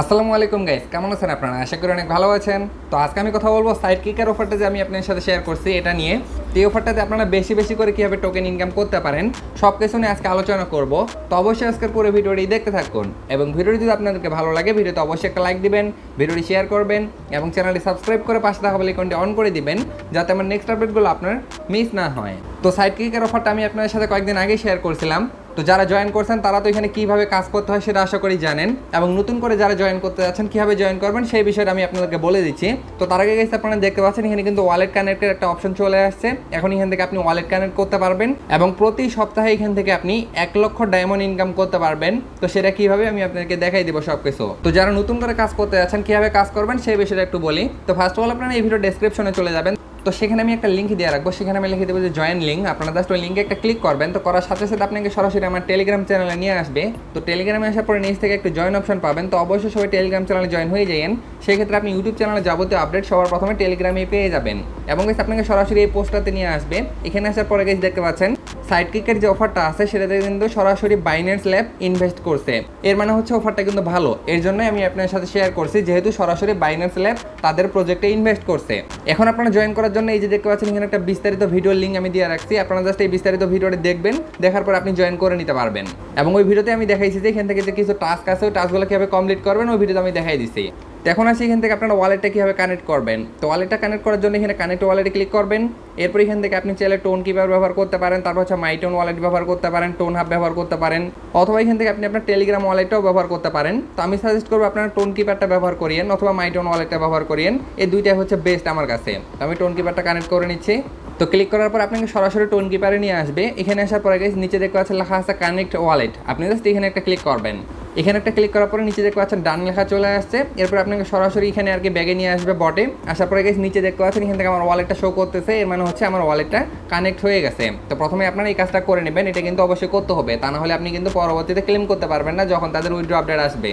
আসসালামু আলাইকুম গাইস, কেমন আছেন আপনারা? আশা করি অনেক ভালো আছেন। তো আজকে আমি কথা বলব সাইড কিকের অফারটা যে আমি আপনার সাথে শেয়ার করছি, এটা নিয়ে। তো এই অফারটাতে আপনারা বেশি বেশি করে কীভাবে টোকেন ইনকাম করতে পারেন সব কিছু নিয়ে আজকে আলোচনা করব। তো অবশ্যই আজকের পুরো ভিডিওটি দেখতে থাকুন এবং ভিডিওটি যদি আপনাদেরকে ভালো লাগে, ভিডিওতে অবশ্যই একটা লাইক দিবেন, ভিডিওটি শেয়ার করবেন এবং চ্যানেলটি সাবস্ক্রাইব করে পাশে থাকা বেলাইকনটি অন করে দিবেন, যাতে আমার নেক্সট আপডেটগুলো আপনার মিস না হয়। তো সাইড কিকের অফারটা আমি আপনাদের সাথে কয়েকদিন আগে শেয়ার করছিলাম। তো যারা জয়েন করছেন, তারা তো এখানে কীভাবে কাজ করতে হয় সেটা আশা করি জানেন। এবং নতুন করে যারা জয়েন করতে যাচ্ছেন, কীভাবে জয়েন করবেন, সেই বিষয়টা আমি আপনাদেরকে বলে দিচ্ছি। তো তার আগে গেছে আপনারা দেখতে পাচ্ছেন, এখানে কিন্তু ওয়ালেট কানেক্টের একটা অপশন চলে আসছে। এখন এখান থেকে আপনি ওয়ালেট কানেক্ট করতে পারবেন এবং প্রতি সপ্তাহে এখান থেকে আপনি এক লক্ষ ডায়মন্ড ইনকাম করতে পারবেন। তো সেটা কীভাবে আমি আপনাদেরকে দেখাই দিব সব কিছু তো যারা নতুন করে কাজ করতে যাচ্ছেন, কীভাবে কাজ করবেন, সেই বিষয়টা একটু বলি। তো ফার্স্ট অফ অল আপনারা এই ভিডিও ডেসক্রিপশনে চলে যাবেন। তো সেখানে আমি একটা লিঙ্ক দিয়ে রাখব। সেখানে আমি লিখে দেবো যে জয়েন লিঙ্ক আপনারা জাস্ট ওই লিঙ্কে একটা ক্লিক করবেন। তো করার সাথে সাথে আপনাকে সরাসরি আমার টেলিগ্রাম চ্যানেলে নিয়ে আসবে। তো টেলিগ্রামে আসার পরে নিচ থেকে একটু জয়েন অপশন পাবেন। তো অবশ্যই সবাই টেলিগ্রাম চ্যানেলে জয়েন হয়ে যাবেন সেই ক্ষেত্রে আপনি ইউটিউব চ্যানেলে যাবতীয় আপডেট সবার প্রথমে টেলিগ্রামে পেয়ে যাবেন। এবং আপনাকে সরাসরি এই পোস্টটাতে নিয়ে আসবে। এখানে আসার পরে গেছে দেখতে পাচ্ছেন সাইড কিকের যে অফারটা আছে সেটাতে কিন্তু সরাসরি বাইন্যান্স ল্যাব ইনভেস্ট করছে। এর মানে হচ্ছে অফারটা কিন্তু ভালো। এর জন্যই আমি আপনার সাথে শেয়ার করছি, যেহেতু সরাসরি বাইন্যান্স ল্যাব তাদের প্রজেক্টে ইনভেস্ট করছে। এখন আপনারা জয়েন করার জন্য এই যে দেখতে পাচ্ছেন, এখানে একটা বিস্তারিত ভিডিওর লিঙ্ক আমি দিয়ে রাখছি। আপনারা জাস্ট এই বিস্তারিত ভিডিওটা দেখবেন, দেখার পর আপনি জয়েন করে নিতে পারবেন। এবং ওই ভিডিওতে আমি দেখাইছি যে এখান থেকে যে কিছু টাস্ক আছে, ওই টাস্কগুলো কীভাবে কমপ্লিট করবেন, ওই ভিডিওতে আমি দেখাই দিচ্ছি তো এখন আসি এখান থেকে আপনারা ওয়ালেটটা কীভাবে কানেক্ট করবেন। তো ওয়ালেটটা কানেক্ট করার জন্য এখানে কানেক্ট ওয়ালেটে ক্লিক করবেন। এরপর এখান থেকে আপনি চাইলে টোন কিপার ব্যবহার করতে পারেন, তারপর হচ্ছে মাই টোন ওয়ালেট ব্যবহার করতে পারেন টোন হাব ব্যবহার করতে পারেন, অথবা এখান থেকে আপনি আপনার টেলিগ্রাম ওয়ালেটটাও ব্যবহার করতে পারেন। তো আমি সাজেস্ট করব আপনারা টোন কিপারটা ব্যবহার করিয়েন, অথবা মাই টোন ওয়ালেটটা ব্যবহার করিয়েন। এই দুইটাই হচ্ছে বেস্ট আমার কাছে। তো আমি টোন কিপারটা কানেক্ট করে নিচ্ছি। তো ক্লিক করার পর আপনাকে সরাসরি টোন কিপারে নিয়ে আসবে। এখানে আসার পরে নিচে দেখতে পাচ্ছেন লেখা আছে কানেক্ট ওয়ালেট আপনি জাস্ট এখানে একটা ক্লিক করবেন। এখানে একটা ক্লিক করার পরে নিচে দেখতে পাচ্ছেন ডান লেখা চলে আসছে। এরপর আপনাকে সরাসরি এখানে আর কি ব্যাগে নিয়ে আসবে বটে। আসার পরে গেছে নিচে দেখতে পাচ্ছেন, এখান থেকে আমার ওয়ালেটটা শো করতেছে। এর মানে হচ্ছে আমার ওয়ালেটটা কানেক্ট হয়ে গেছে। তো প্রথমে আপনারা এই কাজটা করে নেবেন, এটা কিন্তু অবশ্যই করতে হবে। তা না হলে আপনি কিন্তু পরবর্তীতে ক্লেম করতে পারবেন না যখন তাদের উইড্রো আপডেট আসবে।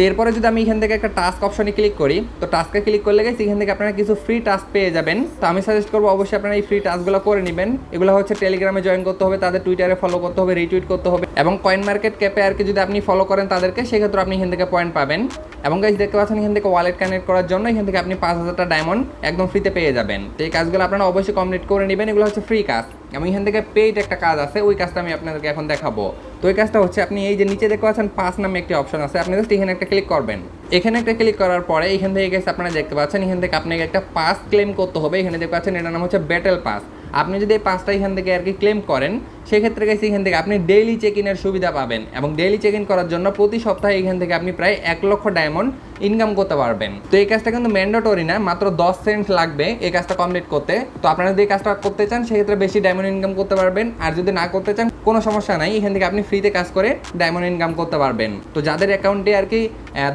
তো এরপরে যদি আমি এখান থেকে একটা টাস্ক অপশনে ক্লিক করি, তো টাস্কে ক্লিক করলে গেছি এখান থেকে আপনারা কিছু ফ্রি টাস্ক পেয়ে যাবেন। তো আমি সাজেস্ট করব অবশ্যই আপনারা এই ফ্রি টাস্কগুলো করে নেবেন। এগুলো হচ্ছে টেলিগ্রামে জয়েন করতে হবে, তাদের টুইটারে ফলো করতে হবে রিটুইট করতে হবে এবং কয়েন মার্কেট ক্যাপে আর কি যদি আপনি ফলো করেন তাদেরকে, সেক্ষেত্রে আপনি এখান থেকে পয়েন্ট পাবেন। এবং গাইজ দেখতে পাচ্ছেন এখান থেকে ওয়ালেট কানেক্ট করার জন্য এখান থেকে আপনি পাঁচ হাজারটা ডায়মন্ড একদম ফ্রিতে পেয়ে যাবেন। তো এই কাজগুলো আপনারা অবশ্যই কমপ্লিট করে নেবেন। এগুলো হচ্ছে ফ্রি কাজ। এবং এখান থেকে পেইড একটা কাজ আছে, ওই কাজটা আমি আপনাদেরকে এখন দেখাবো। তো ওই কাজটা হচ্ছে, আপনি এই যে নিচে দেখতে পাচ্ছেন, পাঁচ নামে একটি অপশন আছে। আপনি জাস্ট এখানে একটা ক্লিক করবেন। এখানে একটা ক্লিক করার পরে এখান থেকে গেছে আপনারা দেখতে পাচ্ছেন, এখান থেকে আপনাকে একটা পাস ক্লেম করতে হবে। এখানে দেখতে পাচ্ছেন, এটার নাম হচ্ছে ব্যাটেল পাস আপনি যদি এই পাসটা এখান থেকে আর কি ক্লেম করেন সেক্ষেত্রে গেছে এখান থেকে আপনি ডেইলি চেক ইনের সুবিধা পাবেন এবং ডেইলি চেক ইন করার জন্য প্রতি সপ্তাহে এখান থেকে আপনি প্রায় এক লক্ষ ডায়মন্ড ইনকাম করতে পারবেন। তো এই কাজটা কিন্তু ম্যান্ডেটরি না, মাত্র দশ সেন্ট লাগবে এই কাজটা কমপ্লিট করতে। তো আপনারা যদি এই কাজটা করতে চান, সেক্ষেত্রে বেশি ডায়মন্ড ইনকাম করতে পারবেন। আর যদি না করতে চান, কোনো সমস্যা নাই, এখান থেকে আপনি ফ্রিতে কাজ করে ডায়মন্ড ইনকাম করতে পারবেন। তো যাদের অ্যাকাউন্টে আর কি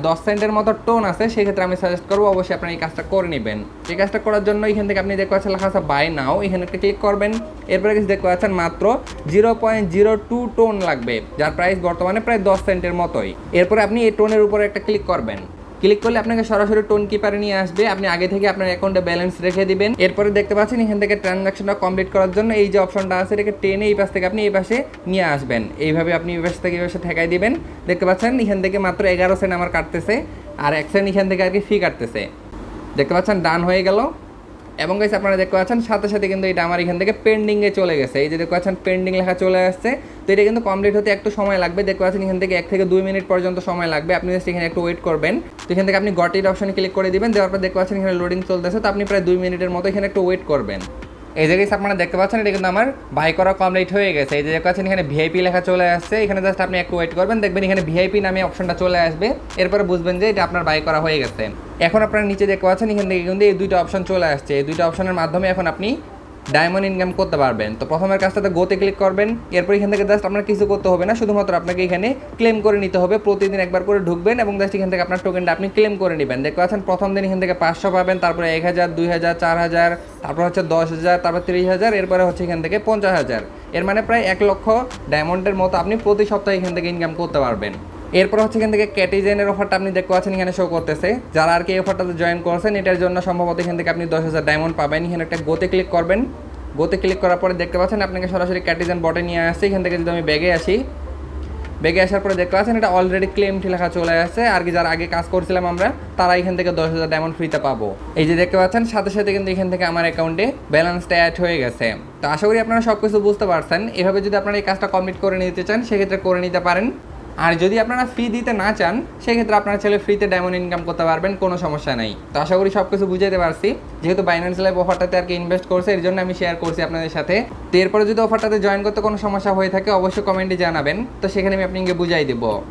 দশ সেন্টের মতো টোন আছে, সেক্ষেত্রে আমি সাজেস্ট করব অবশ্যই আপনারা এই কাজটা করে নেবেন। এই কাজটা করার জন্য এখান থেকে আপনি দেখতে পাচ্ছেন, লেখা আছে বাই নাও এখানে একটা ক্লিক করবেন। এরপরে কিছু দেখতে পাচ্ছেন মাত্র zero point zero two tone লাগবে, যার প্রাইস বর্তমানে প্রায় দশ সেন্টের মতোই। এরপরে আপনি এই টোনের উপরে একটা ক্লিক করবেন। ক্লিক করলে আপনাকে সরাসরি টোন কিপারে নিয়ে আসবে। আপনি আগে থেকে আপনার অ্যাকাউন্টে ব্যালেন্স রেখে দিবেন। এরপরে দেখতে পাচ্ছেন এখান থেকে ট্রানজাকশনটা কমপ্লিট করার জন্য এই যে অপশনটা আছে, এটাকে টেনে এই পাশ থেকে আপনি এই পাশে নিয়ে আসবেন। এইভাবে আপনি এই পাশ থেকে এই পাশে ঠেকাই দিবেন। দেখতে পাচ্ছেন এখান থেকে মাত্র এগারো সেন্ট আমার কাটতেছে, আর এক সেন্ট এখান থেকে আর কি ফি কাটতেছে। দেখতে পাচ্ছেন ডান হয়ে গেল। এবং গাইস আপনারা দেখতে পাচ্ছেন, সাথে সাথে কিন্তু এটা আমার এখান থেকে পেন্ডিংয়ে চলে গেছে। এই যে দেখতে পাচ্ছেন পেন্ডিং লেখা চলে আসছে। তো এটা কিন্তু কমপ্লিট হতে একটু সময় লাগবে। দেখতে পাচ্ছেন, এখান থেকে এক থেকে দুই মিনিট পর্যন্ত সময় লাগবে। আপনি জাস্ট এখানে একটু ওয়েট করবেন। তো এখান থেকে আপনি গটির অপশনে ক্লিক করে দিবেন। দেওয়ার পর দেখতে পাচ্ছেন, এখানে লোডিং চলতেছে। তো আপনি প্রায় দুই মিনিটের মতো এখানে একটু ওয়েট করবেন। এই জায়গায় আপনারা দেখতে পাচ্ছেন, এটা কিন্তু আমার বাই করা কমপ্লিট হয়ে গেছে। এই যে দেখতে পাচ্ছেন, এখানে ভিআইপি লেখা চলে আসছে। এখানে জাস্ট আপনি একটু ওয়েট করবেন, দেখবেন এখানে ভিআইপি নামে অপশনটা চলে আসবে। এরপরে বুঝবেন যে এটা আপনার বাই করা হয়ে গেছে। এখন আপনারা নিচে দেখতে পাচ্ছেন, এখান থেকে কিন্তু এই দুইটা অপশন চলে আসছে। এই দুইটা অপশনের মাধ্যমে এখন আপনি ডায়মন্ড ইনকাম করতে পারবেন। তো প্রথমের কাজটাতে গোতে ক্লিক করবেন। এরপর এখান থেকে জাস্ট আপনার কিছু করতে হবে না, শুধুমাত্র আপনাকে এখানে ক্লেম করে নিতে হবে। প্রতিদিন একবার করে ঢুকবেন এবং জাস্ট এখান থেকে আপনার টোকেনটা আপনি ক্লেম করে নেবেন। দেখতে পাচ্ছেন, প্রথম দিন এখান থেকে পাঁচশো পাবেন, তারপরে এক হাজার, দুই হাজার, চার হাজার, তারপর হচ্ছে দশ হাজার, তারপর তিরিশ হাজার, এরপরে হচ্ছে এখান থেকে পঞ্চাশ হাজার। এর মানে প্রায় এক লক্ষ ডায়মন্ডের মতো আপনি প্রতি সপ্তাহে এখান থেকে ইনকাম করতে পারবেন। এরপর হচ্ছে এখান থেকে ক্যাটিজেনের অফারটা আপনি দেখতে পাচ্ছেন, এখানে শো করতেছে। যারা আর কি এই অফারটাতে জয়েন করছেন, এটার জন্য সম্ভবত এখান থেকে আপনি দশ হাজার ডায়মন্ড পাবেন। এখানে একটা গোতে ক্লিক করবেন। গোতে ক্লিক করার পরে দেখতে পাচ্ছেন, আপনাকে সরাসরি ক্যাটিজেন বটে নিয়ে আসছে। এখান থেকে যদি আমি ব্যাগে আসি ব্যাগে আসার পরে দেখতে পাচ্ছেন, এটা অলরেডি ক্লেমটি লেখা চলে আসছে। আর কি যারা আগে কাজ করছিলাম আমরা, তারা এখান থেকে দশ হাজার ডায়মন্ড ফ্রিতে পাবো। এই যে দেখতে পাচ্ছেন, সাথে সাথে কিন্তু এখান থেকে আমার অ্যাকাউন্টে ব্যালেন্সটা অ্যাড হয়ে গেছে। তো আশা করি আপনারা সব কিছু বুঝতে পারছেন। এভাবে যদি আপনারা এই কাজটা কমপ্লিট করে নিতে চান, সেক্ষেত্রে করে নিতে পারেন। আর যদি আপনারা ফি দিতে না চান, সেক্ষেত্রে আপনারা ছেলে ফ্রিতে ডায়মন্ড ইনকাম করতে পারবেন, কোনো সমস্যা নেই। তো আশা করি সব কিছু বুঝাইতে পারছি। যেহেতু বাইন্যান্স লাইভ অফারটাতে আর কি ইনভেস্ট করছে, এর জন্য আমি শেয়ার করছি আপনাদের সাথে। তো এরপরে যদি অফারটাতে জয়েন করতে কোনো সমস্যা হয়ে থাকে, অবশ্যই কমেন্টে জানাবেন। তো সেখানে আমি আপনাকে বুঝাই দেবো।